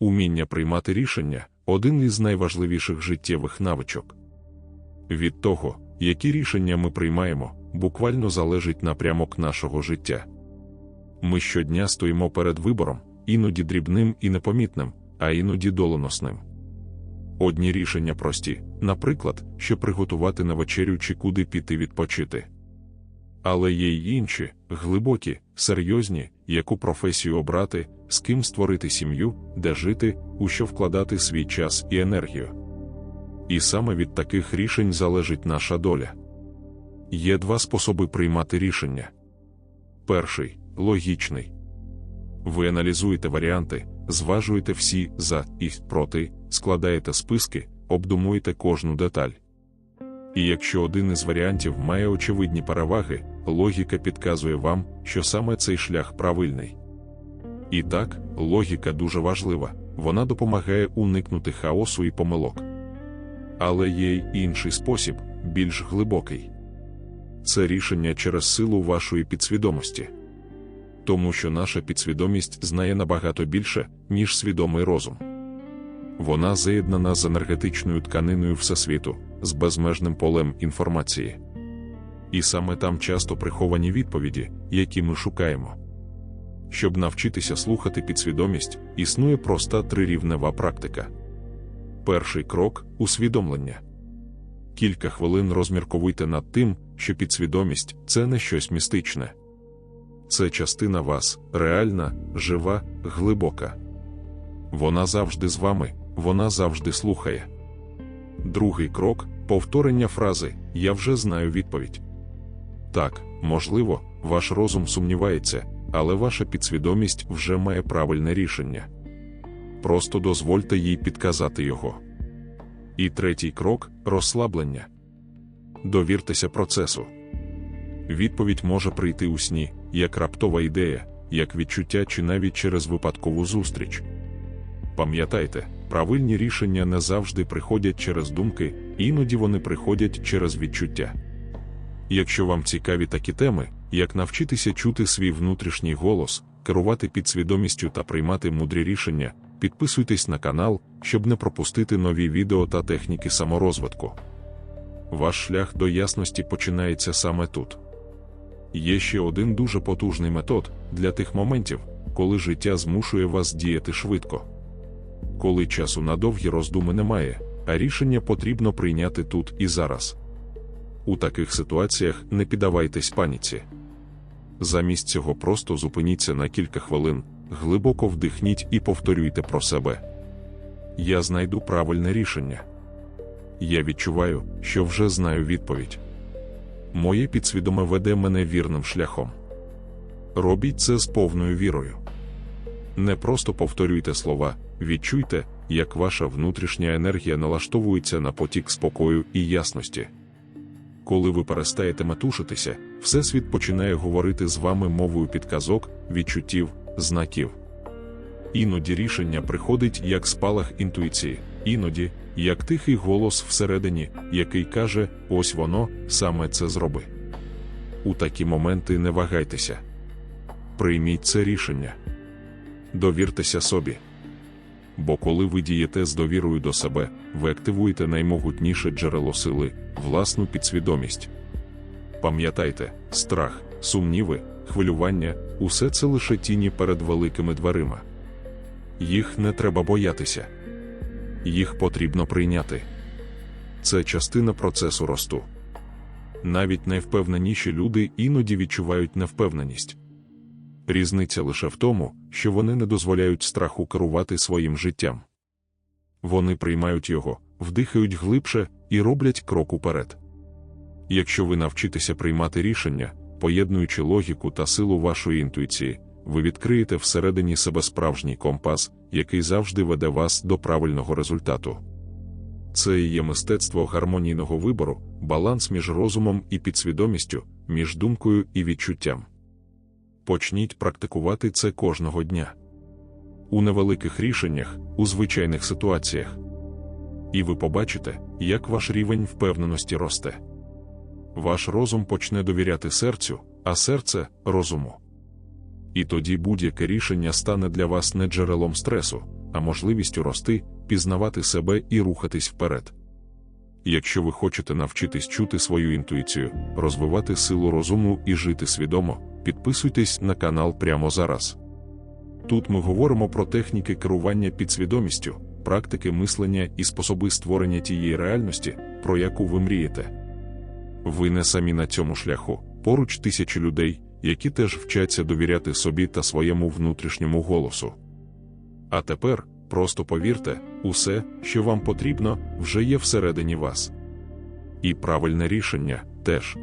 Уміння приймати рішення один із найважливіших життєвих навичок. Від того, які рішення ми приймаємо, буквально залежить напрямок нашого життя. Ми щодня стоїмо перед вибором, іноді дрібним і непомітним, а іноді доленосним. Одні рішення прості, наприклад, що приготувати на вечерю чи куди піти відпочити. Але є й інші, глибокі, серйозні, яку професію обрати, з ким створити сім'ю, де жити, у що вкладати свій час і енергію. І саме від таких рішень залежить наша доля. Є два способи приймати рішення. Перший логічний. Ви аналізуєте варіанти, зважуєте всі за і проти, складаєте списки, обдумуєте кожну деталь. І якщо один із варіантів має очевидні переваги, логіка підказує вам, що саме цей шлях правильний. І так, логіка дуже важлива, вона допомагає уникнути хаосу і помилок. Але є й інший спосіб, більш глибокий це рішення через силу вашої підсвідомості. Тому що наша підсвідомість знає набагато більше, ніж свідомий розум. Вона заєднана з енергетичною тканиною Всесвіту, з безмежним полем інформації. І саме там часто приховані відповіді, які ми шукаємо. Щоб навчитися слухати підсвідомість, існує проста трирівнева практика. Перший крок усвідомлення. Кілька хвилин розмірковуйте над тим, що підсвідомість це не щось містичне. Це частина вас, реальна, жива, глибока. Вона завжди з вами, вона завжди слухає. Другий крок повторення фрази Я вже знаю відповідь. Так, можливо, ваш розум сумнівається, але ваша підсвідомість вже має правильне рішення. Просто дозвольте їй підказати його. І третій крок розслаблення. Довіртеся процесу. Відповідь може прийти у сні, як раптова ідея, як відчуття чи навіть через випадкову зустріч. Пам'ятайте, правильні рішення не завжди приходять через думки, іноді вони приходять через відчуття. Якщо вам цікаві такі теми, як навчитися чути свій внутрішній голос, керувати підсвідомістю та приймати мудрі рішення, підписуйтесь на канал, щоб не пропустити нові відео та техніки саморозвитку. Ваш шлях до ясності починається саме тут. Є ще один дуже потужний метод для тих моментів, коли життя змушує вас діяти швидко. Коли часу на довгі роздуми немає, а рішення потрібно прийняти тут і зараз. У таких ситуаціях не піддавайтесь паніці. Замість цього просто зупиніться на кілька хвилин, глибоко вдихніть і повторюйте про себе. Я знайду правильне рішення. Я відчуваю, що вже знаю відповідь. Моє підсвідоме веде мене вірним шляхом. Робіть це з повною вірою. Не просто повторюйте слова, відчуйте, як ваша внутрішня енергія налаштовується на потік спокою і ясності. Коли ви перестаєте метушитися, Всесвіт починає говорити з вами мовою підказок, відчуттів, знаків. Іноді рішення приходить як спалах інтуїції, іноді як тихий голос всередині, який каже: ось воно, саме це зроби. У такі моменти не вагайтеся. Прийміть це рішення. Довіртеся собі. Бо коли ви дієте з довірою до себе, ви активуєте наймогутніше джерело сили, власну підсвідомість. Пам'ятайте, страх, сумніви, хвилювання усе це лише тіні перед великими дверима. Їх не треба боятися, їх потрібно прийняти. Це частина процесу росту. Навіть найвпевненіші люди іноді відчувають невпевненість. Різниця лише в тому, що вони не дозволяють страху керувати своїм життям. Вони приймають його, вдихають глибше і роблять крок уперед. Якщо ви навчитеся приймати рішення, поєднуючи логіку та силу вашої інтуїції, ви відкриєте всередині себе справжній компас, який завжди веде вас до правильного результату. Це і є мистецтво гармонійного вибору, баланс між розумом і підсвідомістю, між думкою і відчуттям. Почніть практикувати це кожного дня. У невеликих рішеннях, у звичайних ситуаціях. І ви побачите, як ваш рівень впевненості росте. Ваш розум почне довіряти серцю, а серце розуму. І тоді будь-яке рішення стане для вас не джерелом стресу, а можливістю рости, пізнавати себе і рухатись вперед. Якщо ви хочете навчитись чути свою інтуїцію, розвивати силу розуму і жити свідомо, підписуйтесь на канал прямо зараз. Тут ми говоримо про техніки керування підсвідомістю, практики мислення і способи створення тієї реальності, про яку ви мрієте. Ви не самі на цьому шляху, поруч тисячі людей, які теж вчаться довіряти собі та своєму внутрішньому голосу. А тепер просто повірте, усе, що вам потрібно, вже є всередині вас. І правильне рішення теж.